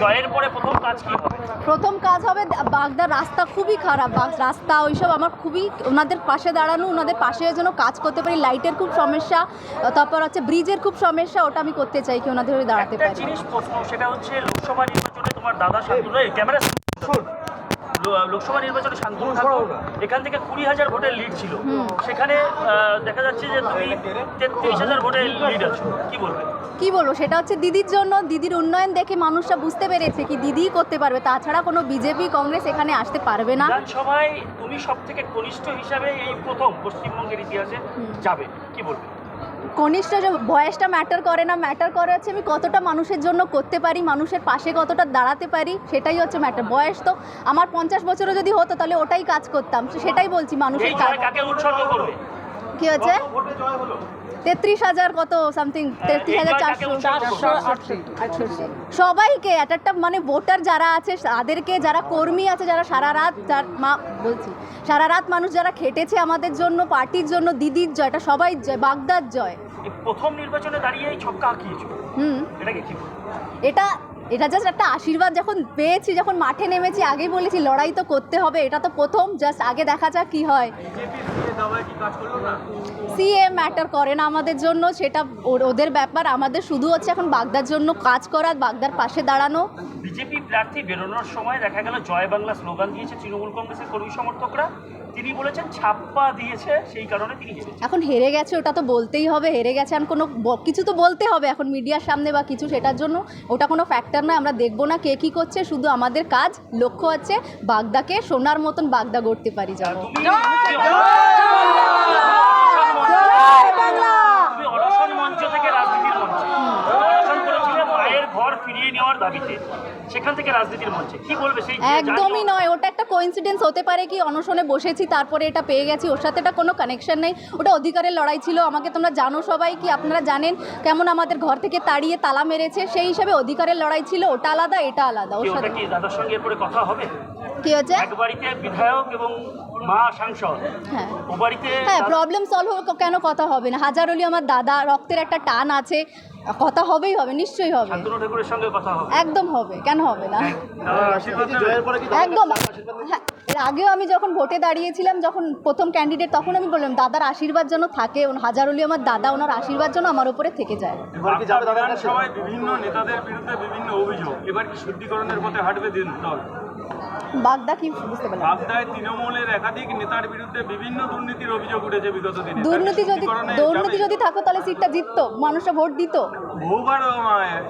জয়ের পরে প্রথম কাজ কি হবে? প্রথম কাজ হবে বাগদার রাস্তা খুবই খারাপ। বাগ রাস্তা ওইসব আমার খুবই ওনাদের পাশে দাঁড়ানো ওনাদের পাশে যেন কাজ করতে পারি। লাইটের খুব সমস্যা তারপর হচ্ছে ব্রিজের খুব সমস্যা ওটা আমি করতে চাই কি ওনাদের দাঁড়াতে পারি। জিনিস প্রশ্ন সেটা হচ্ছে লোকসভা নির্বাচনে তোমার দাদা শান্তনু ক্যামেরা লোকসভা নির্বাচনে শান্তনু ঠাকুর এখান থেকে কুড়ি হাজার ভোটের লিড ছিল। সেখানে দেখা যাচ্ছে যে তুমি তেত্রিশ হাজার ভোটের লিড আছো। কি বলবে? কি বলব সেটা হচ্ছে দিদির জন্য দিদির উন্নয়ন দেখে মানুষরা বুঝতে পেরেছে কি দিদিই করতে পারবে। তাছাড়া কোনো বিজেপি কংগ্রেস এখানে আসতে পারবে না। বিধানসভায় তুমি সব থেকে কনিষ্ঠ হিসাবে এই প্রথম পশ্চিমবঙ্গের ইতিহাসে যাবে। কি বলবে? কনিষ্ঠ যে বয়সটা ম্যাটার করে না ম্যাটার করে হচ্ছে আমি কতটা মানুষের জন্য করতে পারি মানুষের পাশে কতটা দাঁড়াতে পারি সেটাই হচ্ছে ম্যাটার বয়স তো আমার পঞ্চাশ বছরও যদি হতো তাহলে ওটাই কাজ করতাম। সেটাই বলছি মানুষের কাজ। কি হলো? তেত্রিশ হাজার কত সামথিং তেত্রিশ হাজার চারশো। সবাইকে একটা একটা মানে ভোটার যারা আছে তাদেরকে যারা কর্মী আছে যারা সারা রাত যার মা বলছি সারা রাত মানুষ যারা খেটেছে আমাদের জন্য পার্টির জন্য দিদির জয় এটা সবাই জয় বাগদার জয়। প্রথম নির্বাচনে দাঁড়িয়ে ছক্কা আঁকিয়েছো হুম? এটা এটা জাস্ট একটা আশীর্বাদ যখন পেয়েছি যখন মাঠে নেমেছি আগেই বলেছি লড়াই তো করতে হবে এটা তো প্রথম জাস্ট আগে দেখা যাক কি হয়। সিএ ম্যাটার করে না আমাদের জন্য সেটা ওদের ব্যাপার। আমাদের শুধু হচ্ছে এখন বাগদার জন্য কাজ করা বাগদার পাশে দাঁড়ানো। বিজেপি প্রার্থী বেরোনোর সময় দেখা গেল জয় বাংলা স্লোগান দিয়েছে তৃণমূল কংগ্রেসের কর্মী সমর্থকরা। তিনি বলেছেন ছাপ্পা দিয়েছে সেই কারণে তিনি এখন হেরে গেছে ওটা তো বলতেই হবে। হেরে গেছে আর কোনো কিছু তো বলতে হবে এখন মিডিয়ার সামনে বা কিছু সেটার জন্য। ওটা কোনো ফ্যাক্টর নয় আমরা দেখব না কে কী করছে শুধু আমাদের কাজ। লক্ষ্য হচ্ছে বাগদাকে সোনার মতন বাগদা গড়তে পারি যেন সেখান থেকে রাজনীতির মঞ্চে। কি বলবে সেই একদমই নয় ওটা একটা কোইন্সিডেন্স হতে পারে কি অনশনে বসেছি তারপরে এটা পেয়ে গেছি ওর সাথে এটা কোনো কানেকশন নেই। ওটা অধিকারের লড়াই ছিল আমাকে তোমরা জানো সবাই কি আপনারা জানেন কেমন আমাদের ঘর থেকে তাড়িয়ে তালা মেরেছে সেই হিসাবে অধিকারের লড়াই ছিল ওটা আলাদা এটা আলাদা ওর সাথে। কি দাদার সঙ্গে কথা হবে? কি হচ্ছে এক বাড়িতে বিধায়ক এবং মা সাংসদ। হ্যাঁ। বাড়িতে হ্যাঁ প্রবলেম সলভ কেন কথা হবে না? হাজার অলি আমার দাদা রক্তের একটা টান আছে। কথা হবেই হবে নিশ্চয়ই হবে। শান্তনু ঠাকুরের সঙ্গে কথা হবে। একদম হবে কেন হবে না? নেবে? একদম। হ্যাঁ এর আগেও আমি যখন ভোটে দাঁড়িয়েছিলাম যখন প্রথম ক্যান্ডিডেট তখন আমি বললাম দাদার আশীর্বাদ যেন থাকে ওন- হাজার হলি আমার দাদা ওনার আশীর্বাদ যেন আমার উপরে থেকে যায়। বাগদা বিভিন্ন নেতাদের বিরুদ্ধে বিভিন্ন অভিযোগ। এবার কি শুদ্ধিকরণের পথে হাঁটবে দিন দল? বাগদা কি বুঝতে পারলাম। বাগদায় তৃণমূলের একাধিক নেতার বিরুদ্ধে বিভিন্ন দুর্নীতির অভিযোগ উঠেছে বিগত দিনে। দুর্নীতি যদি দুর্নীতি যদি থাকতো তাহলে সিটটা জিততো মানুষরা ভোট দিত। বহুবার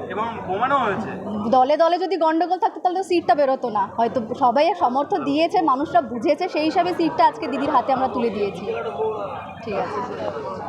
এবং প্রমাণও হয়েছে। দলে দলে যদি গন্ডগোল থাকতো তাহলে তো সিটটা বেরোতো না। হয়তো সবাই সমর্থ দিয়েছে মানুষরা বুঝেছে সেই হিসাবে সিটটা আজকে দিদির হাতে আমরা তুলে দিয়েছি। ঠিক আছে।